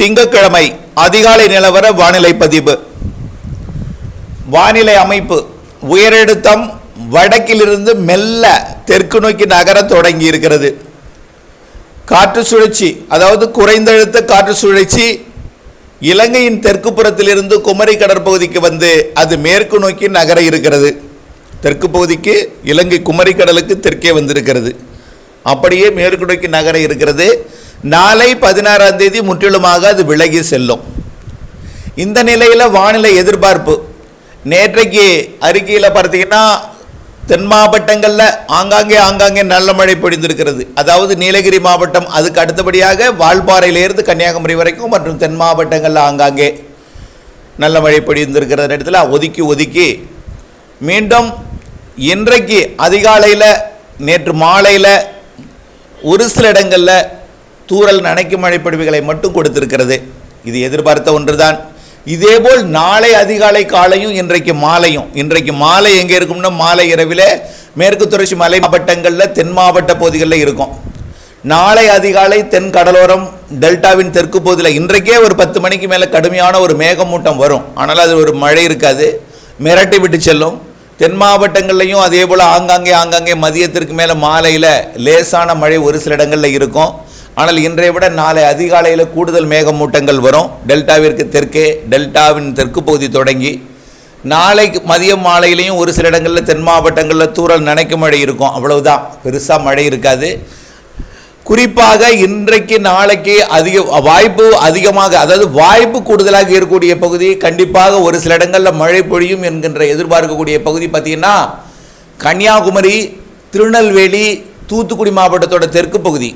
திங்கட்கிழமை அதிகாலை நிலவர வானிலை பதிவு. வானிலை அமைப்பு. உயரழுத்தம் வடக்கிலிருந்து மெல்ல தெற்கு நோக்கி நகர தொடங்கி இருக்கிறது. காற்று சுழற்சி அதாவது குறைந்தழுத்த காற்று சுழற்சி இலங்கையின் தெற்கு புறத்திலிருந்து குமரி கடற்பகுதிக்கு வந்து அது மேற்கு நோக்கி நகர இருக்கிறது. தெற்கு பகுதிக்கு இலங்கை குமரி கடலுக்கு தெற்கே வந்திருக்கிறது. அப்படியே மேற்கு நோக்கி நகர இருக்கிறது. நாளை பதினாறாம் தேதி முற்றிலுமாக அது விலகி செல்லும். இந்த நிலையில் வானிலை எதிர்பார்ப்பு. நேற்றைக்கு அறிக்கையில் பார்த்தீங்கன்னா தென் மாவட்டங்களில் ஆங்காங்கே ஆங்காங்கே நல்ல மழை பொழிந்திருக்கிறது. அதாவது நீலகிரி மாவட்டம் அதுக்கு அடுத்தபடியாக வால்பாறையிலேருந்து கன்னியாகுமரி வரைக்கும் மற்றும் தென் மாவட்டங்களில் ஆங்காங்கே நல்ல மழை பொழிந்திருக்கிற இடத்துல ஒதுக்கி ஒதுக்கி மீண்டும் இன்றைக்கு அதிகாலையில் நேற்று மாலையில் ஒரு சில இடங்களில் தூறல் நனைக்கும் மழை பிடிவுகளை மட்டும் கொடுத்திருக்கிறது. இது எதிர்பார்த்த ஒன்றுதான். இதேபோல் நாளை அதிகாலை காலையும் இன்றைக்கு மாலையும். இன்றைக்கு மாலை எங்கே இருக்கும்னா மாலை இரவில் மேற்கு தொடர்ச்சி மலை மாவட்டங்களில் தென் மாவட்ட பகுதிகளில் இருக்கும். நாளை அதிகாலை தென் கடலோரம் டெல்டாவின் தெற்கு பகுதியில் இன்றைக்கே ஒரு பத்து மணிக்கு மேலே கடுமையான ஒரு மேகமூட்டம் வரும். ஆனால் அது ஒரு மழை இருக்காது. மிரட்டி விட்டு செல்லும். தென் மாவட்டங்கள்லையும் அதே போல் ஆங்காங்கே ஆங்காங்கே மதியத்திற்கு மேலே மாலையில் லேசான மழை ஒரு சில இடங்களில் இருக்கும். ஆனால் இன்றைய விட நாளை அதிகாலையில் கூடுதல் மேகமூட்டங்கள் வரும். டெல்டாவிற்கு தெற்கே டெல்டாவின் தெற்கு பகுதி தொடங்கி நாளைக்கு மதியம் மாலையிலையும் ஒரு சில இடங்களில் தென் மாவட்டங்களில் தூரல் நினைக்கும் மழை இருக்கும். அவ்வளவுதான். பெருசாக மழை இருக்காது. குறிப்பாக இன்றைக்கு நாளைக்கு அதிக வாய்ப்பு அதிகமாக அதாவது வாய்ப்பு கூடுதலாக இருக்கக்கூடிய பகுதி கண்டிப்பாக ஒரு சில இடங்களில் மழை பொழியும் என்கின்ற எதிர்பார்க்கக்கூடிய பகுதி பார்த்திங்கன்னா கன்னியாகுமரி திருநெல்வேலி தூத்துக்குடி மாவட்டத்தோட தெற்கு பகுதி.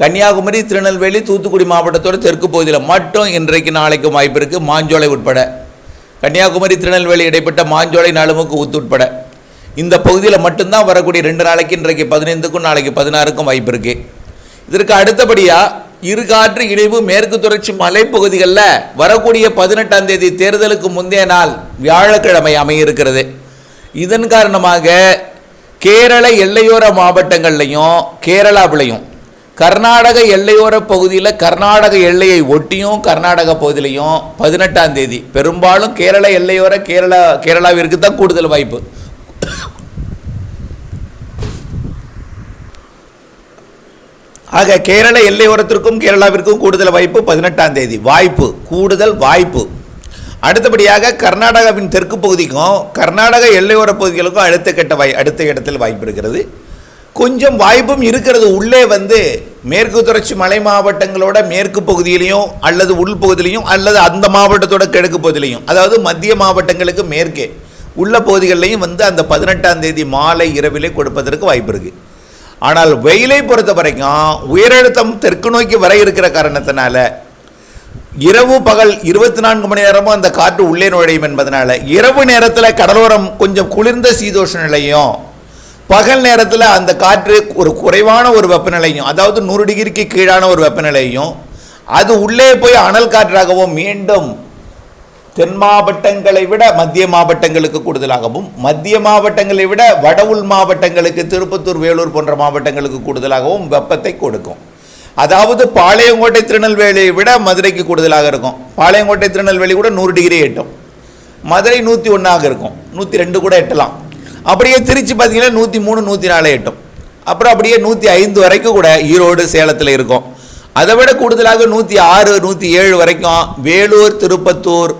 கன்னியாகுமரி திருநெல்வேலி தூத்துக்குடி மாவட்டத்தோட தெற்கு பகுதியில் மட்டும் இன்றைக்கு நாளைக்கு வாய்ப்பு இருக்குது மாஞ்சோலை உட்பட. கன்னியாகுமரி திருநெல்வேலி இடைப்பட்ட மாஞ்சோலை நலுமுக்கு ஊத்து உட்பட. இந்த பகுதியில் மட்டும்தான் வரக்கூடிய ரெண்டு நாளைக்கு இன்றைக்கு பதினைந்துக்கும் நாளைக்கு பதினாறுக்கும் வாய்ப்பு இருக்குது இதற்கு அடுத்தபடியாக இரு காற்று இணைவு மேற்கு தொடர்ச்சி மலைப்பகுதிகளில் வரக்கூடிய பதினெட்டாம் தேதி தேர்தலுக்கு முந்தைய நாள் வியாழக்கிழமை அமைய இருக்கிறது இதன் காரணமாக கேரள எல்லையோர மாவட்டங்கள்லையும் கேரளாவிலையும் கர்நாடக எல்லையோர பகுதியில் கர்நாடக எல்லையை ஒட்டியும் கர்நாடக பகுதியிலையும் பதினெட்டாம் தேதி. பெரும்பாலும் கேரள எல்லையோர கேரளா கேரளாவிற்கு தான் கூடுதல் வாய்ப்பு. ஆக கேரள எல்லையோரத்திற்கும் கேரளாவிற்கும் கூடுதல் வாய்ப்பு பதினெட்டாம் தேதி. வாய்ப்பு கூடுதல் வாய்ப்பு. அடுத்தபடியாக கர்நாடகாவின் தெற்கு பகுதிக்கும் கர்நாடக எல்லையோர பகுதிகளுக்கும் அடுத்த கட்ட வாய் அடுத்த இடத்தில் வாய்ப்பு இருக்கிறது. கொஞ்சம் வாய்ப்பும் இருக்கிறது உள்ளே வந்து மேற்கு தொடர்ச்சி மலை மாவட்டங்களோட மேற்கு பகுதியிலையும் அல்லது உள்பகுதியிலையும் அல்லது அந்த மாவட்டத்தோட கிழக்கு பகுதியிலையும் அதாவது மத்திய மாவட்டங்களுக்கு மேற்கே உள்ள பகுதிகளிலையும் வந்து அந்த பதினெட்டாம் தேதி மாலை இரவிலே கொடுப்பதற்கு வாய்ப்பு இருக்குது ஆனால் வெயிலை பொறுத்த வரைக்கும் உயரழுத்தம் தெற்கு நோக்கி வர இருக்கிற காரணத்தினால இரவு பகல் இருபத்தி நான்கு மணி நேரமும் அந்த காற்று உள்ளே நுழையும் என்பதனால இரவு நேரத்தில் கடலோரம் கொஞ்சம் குளிர்ந்த சீதோஷ நிலையும் பகல் நேரத்தில் அந்த காற்று ஒரு குறைவான ஒரு வெப்பநிலையும் அதாவது நூறு டிகிரிக்கு கீழான ஒரு வெப்பநிலையும் அது உள்ளே போய் அனல் காற்றாகவும் மீண்டும் தென் மாவட்டங்களை விட மத்திய மாவட்டங்களுக்கு கூடுதலாகவும் மத்திய மாவட்டங்களை விட வட உள் மாவட்டங்களுக்கு திருப்பத்தூர் வேலூர் போன்ற மாவட்டங்களுக்கு கூடுதலாகவும் வெப்பத்தை கொடுக்கும். அதாவது பாளையங்கோட்டை திருநெல்வேலியை விட மதுரைக்கு கூடுதலாக இருக்கும். பாளையங்கோட்டை திருநெல்வேலி கூட நூறு டிகிரி எட்டும். மதுரை நூற்றி ஒன்றாக இருக்கும். நூற்றி ரெண்டு கூட எட்டலாம். அப்படியே திருச்சி பார்த்தீங்கன்னா நூற்றி மூணு நூற்றி நாலு எட்டும். அப்புறம் அப்படியே நூற்றி ஐந்து வரைக்கும் கூட ஈரோடு சேலத்தில் இருக்கும். அதை விட கூடுதலாக நூற்றி ஆறு நூற்றி ஏழு வரைக்கும் வேலூர் திருப்பத்தூர்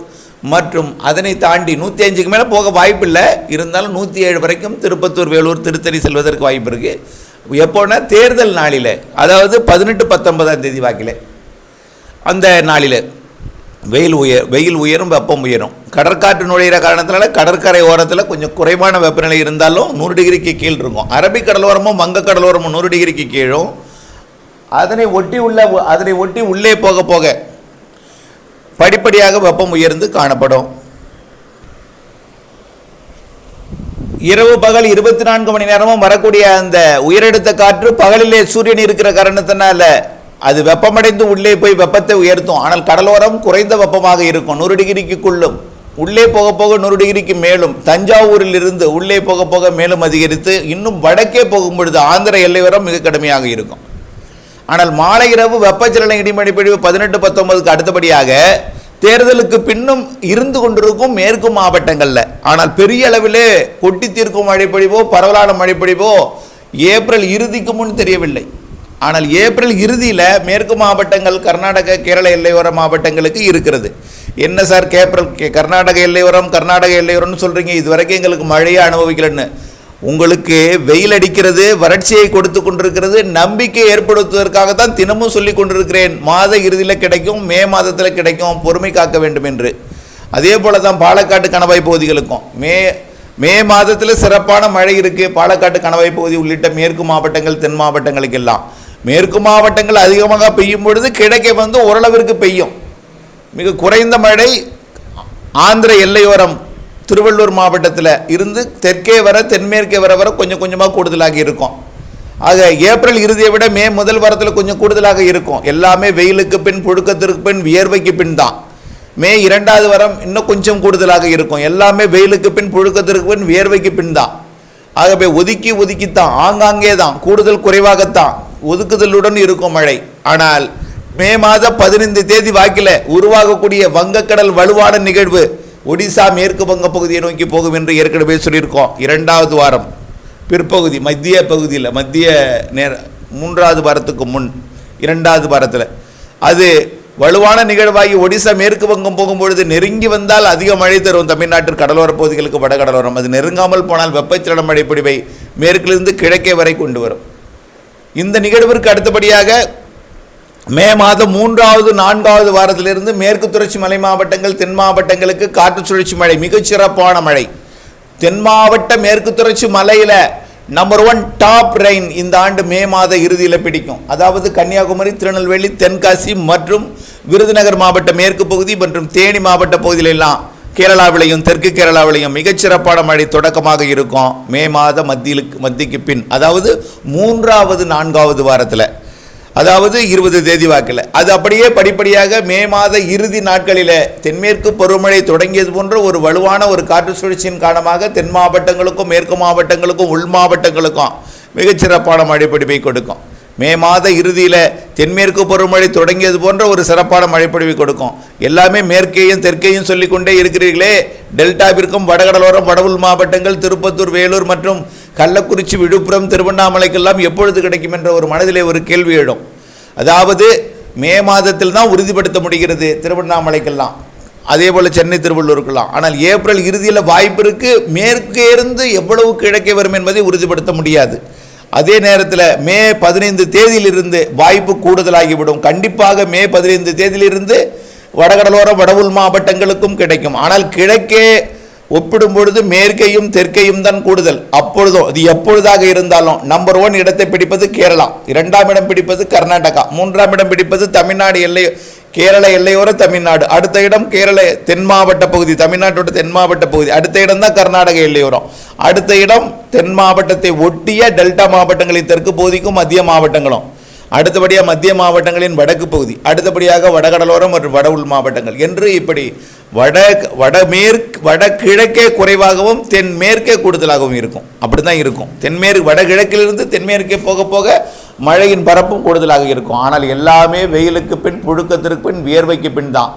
மற்றும் அதனை தாண்டி நூற்றி அஞ்சுக்கு மேலே போக வாய்ப்பு இல்லை. இருந்தாலும் நூற்றி ஏழு வரைக்கும் திருப்பத்தூர் வேலூர் திருத்தணி செல்வதற்கு வாய்ப்பு இருக்குது எப்போனா தேர்தல் நாளில் அதாவது பதினெட்டு பத்தொன்பதாம் தேதி வாக்கில். அந்த நாளில். வெயில் உயர் வெயில் உயரும் வெப்பம் உயரும். கடற்காற்று நுழையிற காரணத்தினால கடற்கரை ஓரத்தில் கொஞ்சம் குறைவான வெப்பநிலை இருந்தாலும் நூறு டிகிரிக்கு கீழ் இருக்கும். அரபிக் கடலோரமும் வங்க கடலோரமும் நூறு டிகிரிக்கு கீழும். அதனை ஒட்டி உள்ள அதனை ஒட்டி உள்ளே போக போக படிப்படியாக வெப்பம் உயர்ந்து காணப்படும். இரவு பகல் இருபத்தி நான்கு மணி நேரமும் வரக்கூடிய அந்த உயரெடுத்த காற்று பகலிலே சூரியன் இருக்கிற காரணத்தினால அது வெப்பமடைந்து உள்ளே போய் வெப்பத்தை உயர்த்தும். ஆனால் கடலோரம் குறைந்த வெப்பமாக இருக்கும். நூறு டிகிரிக்குள்ளும் உள்ளே போக போக நூறு டிகிரிக்கு மேலும். தஞ்சாவூரில் இருந்து உள்ளே போக போக மேலும் அதிகரித்து இன்னும் வடக்கே போகும் பொழுது ஆந்திர எல்லை வரம் மிக கடுமையாக இருக்கும். ஆனால் மாலை இரவு வெப்பச்சலன இடிமடி பொழிவு பதினெட்டு பத்தொன்பதுக்கு அடுத்தபடியாக தேர்தலுக்கு பின்னும் இருந்து கொண்டிருக்கும் மேற்கு மாவட்டங்களில். ஆனால் பெரிய அளவிலே கொட்டி தீர்க்கும் மழைப்பொழிவோ பரவலான மழைப்பொழிவோ ஏப்ரல் இறுதிக்கு முன் தெரியவில்லை. ஆனால் ஏப்ரல் இறுதியில் மேற்கு மாவட்டங்கள் கர்நாடக கேரள எல்லையோர மாவட்டங்களுக்கு இருக்கிறது. என்ன சார் கேப்ரல்? கர்நாடக எல்லையோரம் கர்நாடக எல்லையோரம்னு சொல்கிறீங்க இது வரைக்கும் எங்களுக்கு மழையை அனுபவிக்கலன்னு. உங்களுக்கு வெயில் அடிக்கிறது வறட்சியை கொடுத்து கொண்டிருக்கிறது நம்பிக்கை ஏற்படுத்துவதற்காக தான் தினமும் சொல்லி கொண்டிருக்கிறேன். மாத இறுதியில் கிடைக்கும் மே மாதத்தில் கிடைக்கும் பொறுமை காக்க வேண்டும் என்று. அதே போல தான் பாலக்காட்டு கணவாய் பகுதிகளுக்கும். மே மே மாதத்தில் சிறப்பான மழை இருக்குது பாலக்காட்டு கணவாய் பகுதி உள்ளிட்ட மேற்கு மாவட்டங்கள் தென் மாவட்டங்களுக்கெல்லாம். மேற்கு மாவட்டங்கள் அதிகமாக பெய்யும் பொழுது கிழக்கே வந்து ஓரளவிற்கு பெய்யும். மிக குறைந்த மழை ஆந்திர எல்லையோரம் திருவள்ளூர் மாவட்டத்தில் இருந்து தெற்கே வர தென்மேற்கே வர வர கொஞ்சம் கொஞ்சமாக கூடுதலாக இருக்கும். ஆக ஏப்ரல் இறுதியை விட மே முதல் வாரத்தில் கொஞ்சம் கூடுதலாக இருக்கும். எல்லாமே வெயிலுக்கு பின் புழுக்கத்திற்கு பின் வியர்வைக்கு பின் தான். மே இரண்டாவது வாரம் இன்னும் கொஞ்சம் கூடுதலாக இருக்கும். எல்லாமே வெயிலுக்கு பின் புழுக்கத்திற்கு பின் வியர்வைக்கு பின் தான். ஆகவே ஒதுக்கி ஒதுக்கித்தான். ஆங்காங்கே தான். கூடுதல் குறைவாகத்தான். ஒதுக்குதலுடன் இருக்கும் மழை. ஆனால் மே மாதம் பதினைந்து தேதி வாக்கில் உருவாகக்கூடிய வங்கக்கடல் வலுவான நிகழ்வு ஒடிசா மேற்கு வங்க பகுதியை நோக்கி போகும் என்று ஏற்கனவே சொல்லியிருக்கோம். இரண்டாவது வாரம். பிற்பகுதி மத்திய பகுதியில் மத்திய நேர மூன்றாவது வாரத்துக்கு முன் இரண்டாவது வாரத்தில். அது வலுவான நிகழ்வாகி ஒடிசா மேற்கு வங்கம் போகும்பொழுது நெருங்கி வந்தால் அதிக மழை தரும். தமிழ்நாட்டின் கடலோர பகுதிகளுக்கு வடகடலோரம். அது நெருங்காமல் போனால் வெப்பச்சலன மழை பொடிவை மேற்கிலிருந்து கிழக்கே வரை கொண்டு வரும். இந்த நிகழ்விற்கு அடுத்தபடியாக மே மாதம் மூன்றாவது நான்காவது வாரத்திலிருந்து மேற்கு தொடர்ச்சி மலை மாவட்டங்கள் தென் மாவட்டங்களுக்கு காற்று சுழற்சி மழை மிகச்சிறப்பான மழை. தென் மாவட்ட மேற்கு தொடர்ச்சி மலையில் நம்பர் ஒன் டாப் ரெயின் இந்த ஆண்டு மே மாத இறுதியில் பிடிக்கும். அதாவது கன்னியாகுமரி திருநெல்வேலி தென்காசி மற்றும் விருதுநகர் மாவட்ட மேற்கு பகுதி மற்றும் தேனி மாவட்ட பகுதியிலெல்லாம் கேரளாவிலையும் தெற்கு கேரளாவிலையும் மிகச்சிறப்பான மழை தொடக்கமாக இருக்கும். மே மாத மத்தியிலுக்கு மத்திக்கு பின் அதாவது மூன்றாவது நான்காவது வாரத்தில். அதாவது இருபது தேதி வாக்கில். அது அப்படியே படிப்படியாக மே மாத இறுதி நாட்களில் தென்மேற்கு பருவமழை தொடங்கியது போன்ற ஒரு வலுவான ஒரு காற்று சுழற்சியின் காரணமாக தென் மாவட்டங்களுக்கும் மேற்கு மாவட்டங்களுக்கும் உள் மாவட்டங்களுக்கும் மிகச்சிறப்பான மழைப்பொழிவை கொடுக்கும். மே மாத இறுதியில் தென்மேற்கு பருவமழை தொடங்கியது போன்ற ஒரு சிறப்பான மழைப்பொழிவு கொடுக்கும். எல்லாமே மேற்கேயும் தெற்கேயும் சொல்லிக்கொண்டே இருக்கிறீர்களே. டெல்டாவிற்கும் வடகடலோரம் வடவுள் மாவட்டங்கள் திருப்பத்தூர் வேலூர் மற்றும் கள்ளக்குறிச்சி விழுப்புரம் திருவண்ணாமலைக்கெல்லாம் எப்பொழுது கிடைக்கும் என்ற ஒரு மனதிலே ஒரு கேள்வி எழும். அதாவது மே மாதத்தில் தான் உறுதிப்படுத்த முடிகிறது திருவண்ணாமலைக்கெல்லாம். அதே போல் சென்னை திருவள்ளூருக்கெல்லாம். ஆனால் ஏப்ரல் இறுதியில் வாய்ப்பிற்கு இருக்கு. மேற்கே இருந்து எவ்வளவு கிழக்கே வரும் என்பதை உறுதிப்படுத்த முடியாது. அதே நேரத்தில் மே பதினைந்து தேதியிலிருந்து வாய்ப்பு கூடுதலாகிவிடும். கண்டிப்பாக மே பதினைந்து தேதியிலிருந்து வடகடலோர வடவுள் மாவட்டங்களுக்கும் கிடைக்கும். ஆனால் கிழக்கே ஒப்பிடும் பொழுது மேற்கையும் தெற்கையும் தான் கூடுதல். அப்பொழுதும் அது எப்பொழுதாக இருந்தாலும் நம்பர் ஒன் இடத்தை பிடிப்பது கேரளா இரண்டாம் இடம் பிடிப்பது கர்நாடகா மூன்றாம் இடம் பிடிப்பது தமிழ்நாடு எல்லை கேரள எல்லையோர தமிழ்நாடு. அடுத்த இடம் கேரள தென் மாவட்ட பகுதி. தமிழ்நாட்டோட தென் மாவட்ட பகுதி. அடுத்த இடம் தான் கர்நாடக எல்லையோரம். அடுத்த இடம் தென் மாவட்டத்தை ஒட்டிய டெல்டா மாவட்டங்களின் தெற்கு பகுதிக்கும் மத்திய மாவட்டங்களும். அடுத்தபடியாக மத்திய மாவட்டங்களின் வடக்கு பகுதி. அடுத்தபடியாக வடகடலோரம் மற்றும் வட உள் மாவட்டங்கள். என்று இப்படி வட வடமேற்கு வடகிழக்கே குறைவாகவும் தென்மேற்கே கூடுதலாகவும் இருக்கும். அப்படி தான் இருக்கும். தென்மேற்கு வடகிழக்கிலிருந்து தென்மேற்கே போக போக மழையின் பரப்பும் கூடுதலாக இருக்கும். ஆனால் எல்லாமே வெயிலுக்கு பின் புழுக்கத்திற்கு பின் வியர்வைக்கு பின் தான்.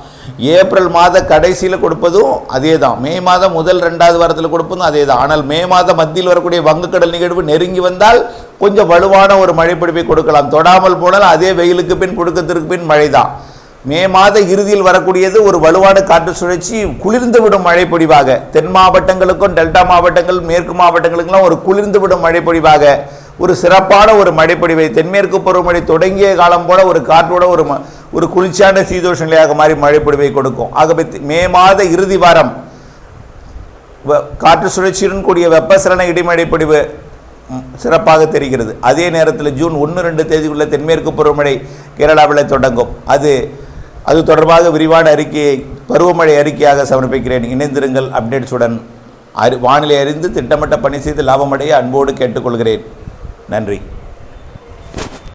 ஏப்ரல் மாத கடைசியில் கொடுப்பதும் அதே தான் மே மாதம் முதல் ரெண்டாவது வாரத்தில் கொடுப்பதும் அதே தான் ஆனால் மே மாதம் மத்தியில் வரக்கூடிய வங்கக்கடல் நிகழ்வு நெருங்கி வந்தால் கொஞ்சம் வலுவான ஒரு மழைப்பிடிப்பை கொடுக்கலாம். தொடாமல் போனால் அதே வெயிலுக்கு பின் புழுக்கத்திற்கு பின் மழை தான் மே மாத இறுதியில் வரக்கூடியது ஒரு வலுவான காற்று சுழற்சி குளிர்ந்துவிடும் மழை பொழிவாக தென் மாவட்டங்களுக்கும் டெல்டா மாவட்டங்கள் மேற்கு மாவட்டங்களுக்கெல்லாம் ஒரு குளிர்ந்துவிடும் மழை பொழிவாக ஒரு சிறப்பான ஒரு மழைப்பொழிவை தென்மேற்கு பருவமழை தொடங்கிய காலம் போல ஒரு காற்றோட ஒரு ம- ஒரு குளிர்ச்சியான சீதோஷ நிலையாக மாறி மழைப்பொழிவை கொடுக்கும். ஆகவே மே மாத இறுதி வாரம் வ- காற்று சுழற்சியுடன் கூடிய வெப்பசலன இடிமழை பொழிவு சிறப்பாக தெரிகிறது. அதே நேரத்தில் ஜூன் ஒன்று ரெண்டு தேதிக்குள்ள தென்மேற்கு பருவமழை கேரளாவில் தொடங்கும். அது அது தொடர்பாக விரிவான அறிக்கையை பருவமழை அறிக்கையாக சமர்ப்பிக்கிறேன். இணைந்திருங்கள் அப்டேட்ஸுடன். அறி வானிலை அறிந்து திட்டமிட்ட பணி செய்து லாபமடைய அன்போடு கேட்டுக்கொள்கிறேன். நன்றி